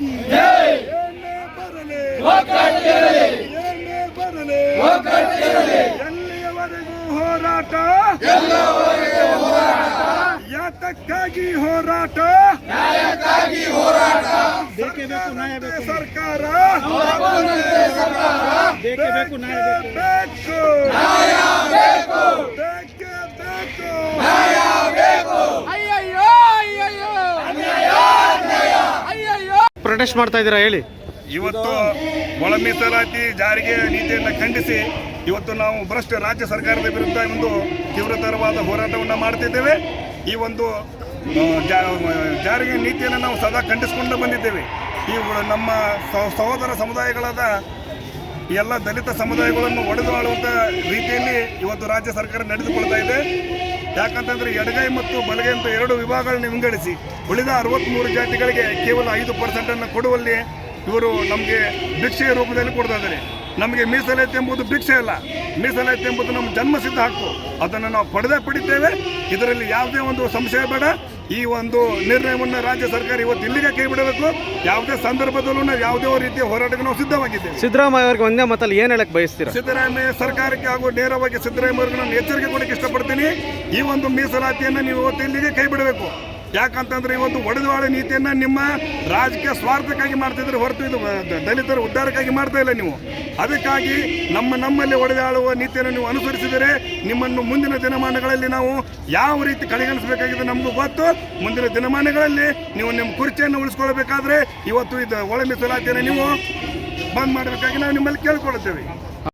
ಏನೇ ಬರಲಿ ಏನೇ ಬರಲಿ ಎಲ್ಲಿಯವರೆಗೂ ಹೋರಾಟ ಯಾತಕ್ಕಾಗಿ ಹೋರಾಟ ಸರ್ಕಾರ. ಬೇಕೇ ಬೇಕು ಬೇಕೇ. ಪ್ರೊಟೆಸ್ಟ್ ಮಾಡ್ತಾ ಇದ್ದೀರಾ? ಹೇಳಿ. ಇವತ್ತು ಒಳ ಮೀಸಲಾತಿ ಜಾರಿಗೆ ನೀತಿಯನ್ನು ಖಂಡಿಸಿ ಇವತ್ತು ನಾವು ಭ್ರಷ್ಟ ರಾಜ್ಯ ಸರ್ಕಾರದ ವಿರುದ್ಧ ಒಂದು ತೀವ್ರತರವಾದ ಹೋರಾಟವನ್ನು ಮಾಡ್ತಿದ್ದೇವೆ. ಈ ಒಂದು ಜಾರಿಗೆ ನೀತಿಯನ್ನು ನಾವು ಸದಾ ಖಂಡಿಸಿಕೊಂಡು ಬಂದಿದ್ದೇವೆ. ಈ ನಮ್ಮ ಸಹ- ಸಹೋದರ ಸಮುದಾಯಗಳಾದ ಎಲ್ಲ ದಲಿತ ಸಮುದಾಯಗಳನ್ನು ಒಡೆದು ಆಳುವಂಥ ರೀತಿಯಲ್ಲಿ ಇವತ್ತು ರಾಜ್ಯ ಸರ್ಕಾರ ನಡೆದುಕೊಳ್ತಾ ಇದೆ. ಯಾಕಂತಂದ್ರೆ ಎಡಗೈ ಮತ್ತು ಬಲಗೈ ಅಂತ ಎರಡು ವಿಭಾಗಗಳನ್ನು ವಿಂಗಡಿಸಿ ಉಳಿದ ಅರವತ್ತ್ಮೂರು ಜಾತಿಗಳಿಗೆ ಕೇವಲ ಐದು ಪರ್ಸೆಂಟನ್ನು ಕೊಡುವಲ್ಲಿ ಇವರು ನಮಗೆ ಭಿಕ್ಷೆಯ ರೂಪದಲ್ಲಿ ಕೊಡ್ತಾ ಇದ್ದಾರೆ. ನಮಗೆ ಮೀಸಲಾತಿ ಎಂಬುದು ಭಿಕ್ಷೆ ಅಲ್ಲ. ಮೀಸಲಾತಿ ಎಂಬುದು ನಮ್ಮ ಜನ್ಮಸಿದ್ಧ ಹಕ್ಕು. ಅದನ್ನು ನಾವು ಪಡೆದೇ ಪಡಿತೇವೆ. ಇದರಲ್ಲಿ ಯಾವುದೇ ಒಂದು ಸಂಶಯ ಬೇಡ. ಈ ಒಂದು ನಿರ್ಣಯವನ್ನು ರಾಜ್ಯ ಸರ್ಕಾರ ಇವತ್ತು ಇಲ್ಲಿಗೆ ಕೈ ಬಿಡಬೇಕು. ಯಾವುದೇ ಸಂದರ್ಭದಲ್ಲೂ ನಾವು ಯಾವುದೇ ರೀತಿಯ ಹೋರಾಟಕ್ಕೆ ನಾವು ಸಿದ್ಧವಾಗಿದ್ದೇವೆ. ಸಿದ್ದರಾಮಯ್ಯ ಅವರಿಗೆ ಒಂದೇ ಮತ್ತಲ್ಲಿ ಏನು ಹೇಳಕ್ಕೆ ಬಯಸ್ತೀರಾ? ಸಿದ್ದರಾಮಯ್ಯ ಸರ್ಕಾರಕ್ಕೆ ಹಾಗೂ ನೇರವಾಗಿ ಸಿದ್ದರಾಮಯ್ಯ ಅವರಿಗೆ ನಾನು ಎಚ್ಚರಿಕೆ ಕೊಡಕ್ಕೆ ಇಷ್ಟಪಡ್ತೀನಿ. ಈ ಒಂದು ಮೀಸಲಾತಿಯನ್ನು ನೀವು ಇವತ್ತು ಇಲ್ಲಿಗೆ ಕೈ ಬಿಡಬೇಕು. ಯಾಕಂತಂದ್ರೆ ಇವತ್ತು ಒಡೆದುವಾಳ ನೀತಿಯನ್ನ ನಿಮ್ಮ ರಾಜಕೀಯ ಸ್ವಾರ್ಥಕ್ಕಾಗಿ ಮಾಡ್ತಿದ್ರೆ ಹೊರತು ಇದು ದಲಿತರ ಉದ್ಧಾರಕ್ಕಾಗಿ ಮಾಡ್ತಾ ಇಲ್ಲ ನೀವು. ಅದಕ್ಕಾಗಿ ನಮ್ಮ ನಮ್ಮಲ್ಲಿ ಒಡೆದಾಳುವ ನೀತಿಯನ್ನು ನೀವು ಅನುಸರಿಸಿದರೆ ನಿಮ್ಮನ್ನು ಮುಂದಿನ ದಿನಮಾನಗಳಲ್ಲಿ ನಾವು ಯಾವ ರೀತಿ ಕಡೆಗಣಿಸಬೇಕಾಗಿದೆ ನಮಗೂ ಗೊತ್ತು. ಮುಂದಿನ ದಿನಮಾನಗಳಲ್ಲಿ ನೀವು ನಿಮ್ಮ ಕುರ್ಚಿಯನ್ನು ಉಳಿಸ್ಕೊಳ್ಬೇಕಾದ್ರೆ ಇವತ್ತು ಇದು ಒಳ ಮೀಸಲಾತಿಯನ್ನು ನೀವು ಬಂದ್ ಮಾಡಬೇಕಾಗಿ ನಾವು ನಿಮ್ಮಲ್ಲಿ ಕೇಳ್ಕೊಳ್ತೇವೆ